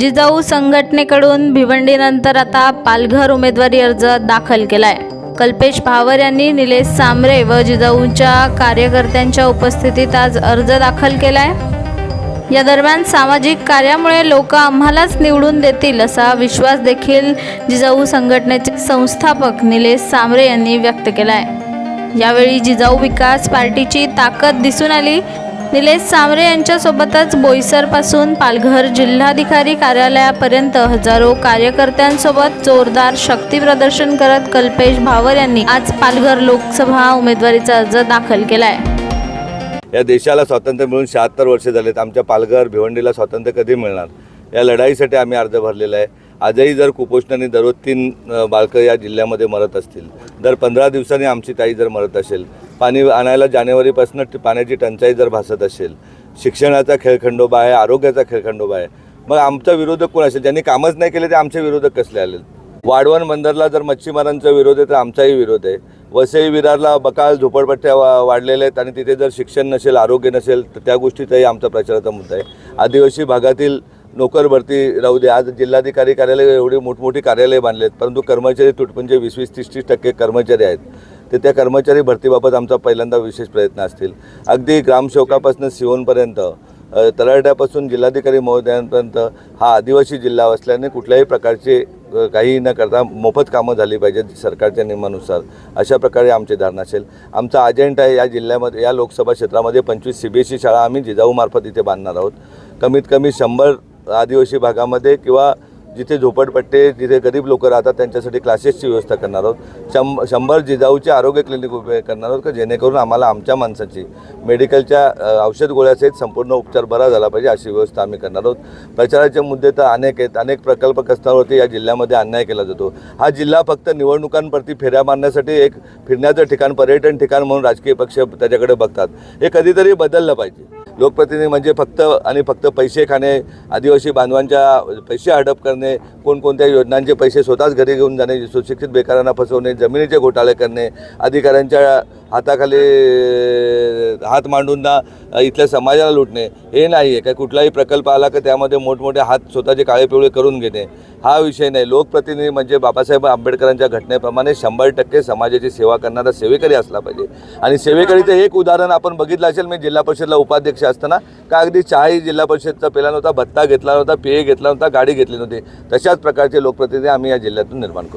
जिजाऊ संघटनेकडून भिवंडीनंतर आता पालघर उमेदवारी अर्ज दाखल केलाय. कल्पेश भावर यांनी निलेश सामरे व जिजाऊच्या कार्यकर्त्यांच्या उपस्थितीत आज अर्ज दाखल केलाय. या दरम्यान सामाजिक कार्यामुळे लोक आम्हालाच निवडून देतील असा विश्वास देखील जिजाऊ संघटनेचे संस्थापक निलेश सामरे यांनी व्यक्त केला आहे यावेळी जिजाऊ विकास पार्टीची ताकद दिसून आली. निलेश सामरे यांच्यासोबतच बोईसरपासून पालघर जिल्हाधिकारी कार्यालयापर्यंत हजारो कार्यकर्त्यांसोबत जोरदार शक्ती प्रदर्शन करत कल्पेश भावर यांनी आज पालघर लोकसभा उमेदवारीचा अर्ज दाखल केलाय. या देशाला स्वातंत्र्य मिळून शहात्तर वर्ष झालेत. आमच्या पालघर भिवंडीला स्वातंत्र्य कधी मिळणार? या लढाईसाठी आम्ही अर्ज भरलेला आहे. आजही जर कुपोषणाने दररोज तीन बालकं या जिल्ह्यामध्ये मरत असतील दर पंधरा दिवसांनी आमची ताई जर मरत असेल पाणी आणायला जानेवारीपासून पाण्याची टंचाई जर भासत असेल शिक्षणाचा खेळखंडोबा आहे आरोग्याचा खेळखंडोबा आहे मग आमचा विरोधक कोण असेल? ज्यांनी कामच नाही केले ते आमचे विरोधक कसले आले वाढवण बंदरला जर मच्छीमारांचा विरोध आहे तर आमचाही विरोध आहे. वसई विरारला बकाल झोपडपट्ट्या वा वाढलेल्या आहेत आणि तिथे जर शिक्षण नसेल आरोग्य नसेल तर त्या गोष्टीचाही आमचा प्रचाराचा मुद्दा आहे. आदिवासी भागातील नोकर भरती राहू दे. आज जिल्हाधिकारी कार्यालय एवढी मोठमोठी कार्यालय बांधले आहेत परंतु कर्मचारी तुटपुंजे वीस वीस तीस तीस टक्के कर्मचारी आहेत. तर त्या कर्मचारी भरतीबाबत आमचा पहिल्यांदा विशेष प्रयत्न असतील. अगदी ग्रामसेवकापासून सिओनपर्यंत तलाट्यापासून जिल्हाधिकारी महोदयांपर्यंत हा आदिवासी जिल्हा असल्याने कुठल्याही प्रकारचे काही न करता मोफत कामं झाली पाहिजेत सरकारच्या नियमानुसार. अशा प्रकारे आमचे धारणा असेल. आमचा अजेंडा आहे या जिल्ह्यामध्ये या लोकसभा क्षेत्रामध्ये पंचवीस सी बी एस सी शाळा आम्ही जिजाऊमार्फत इथे बांधणार आहोत. कमीत कमी शंभर आदिवासी भागामध्ये किंवा जिथे झोपडपट्टे जिथे गरीब लोक राहतात त्यांच्यासाठी क्लासेसची व्यवस्था करणार आहोत. शंभ शंभर जिजाऊचे आरोग्य क्लिनिक उभे करणार आहोत का? जेणेकरून आम्हाला आमच्या माणसाची मेडिकलच्या औषध गोळ्यासहित संपूर्ण उपचार बरा झाला पाहिजे अशी व्यवस्था आम्ही करणार आहोत. प्रचाराचे मुद्दे तर अनेक आहेत. अनेक प्रकल्प कस्तावरती या जिल्ह्यामध्ये अन्याय केला जातो. हा जिल्हा फक्त निवडणुकांप्रती फेऱ्या मारण्यासाठी एक फिरण्याचं ठिकाण पर्यटन ठिकाण म्हणून राजकीय पक्ष त्याच्याकडे बघतात. हे कधीतरी बदललं पाहिजे. लोकप्रतिनिधी म्हणजे फक्त आणि फक्त पैसे खाणे आदिवासी बांधवांच्या पैसे हडप करणे कोणकोणत्या योजनांचे पैसे स्वतःच घरी घेऊन जाणे सुशिक्षित बेकारांना फसवणे जमिनीचे घोटाळे करणे अधिकाऱ्यांच्या हाताखाली हात मांडून ना इथल्या समाजाला लुटणे. हे नाही आहे. काय कुठलाही प्रकल्प आला का त्यामध्ये मोठमोठे हात स्वतःचे काळे पिवळे करून घेणे. हा विषय नाही. लोकप्रतिनिधी म्हणजे बाबासाहेब आंबेडकरांच्या घटनेप्रमाणे शंभर टक्के समाजाची सेवा करणारा सेवेकरी असला पाहिजे. आणि सेवेकरीचं एक उदाहरण आपण बघितलं असेल मी जिल्हा परिषदला उपाध्यक्ष असताना. का अगदी चहाही जिल्हा परिषदचा पेला नव्हता भत्ता घेतला नव्हता पेय घेतला नव्हता गाडी घेतली नव्हती. तशाच प्रकारचे लोकप्रतिनिधी आम्ही या जिल्ह्यातून निर्माण करू.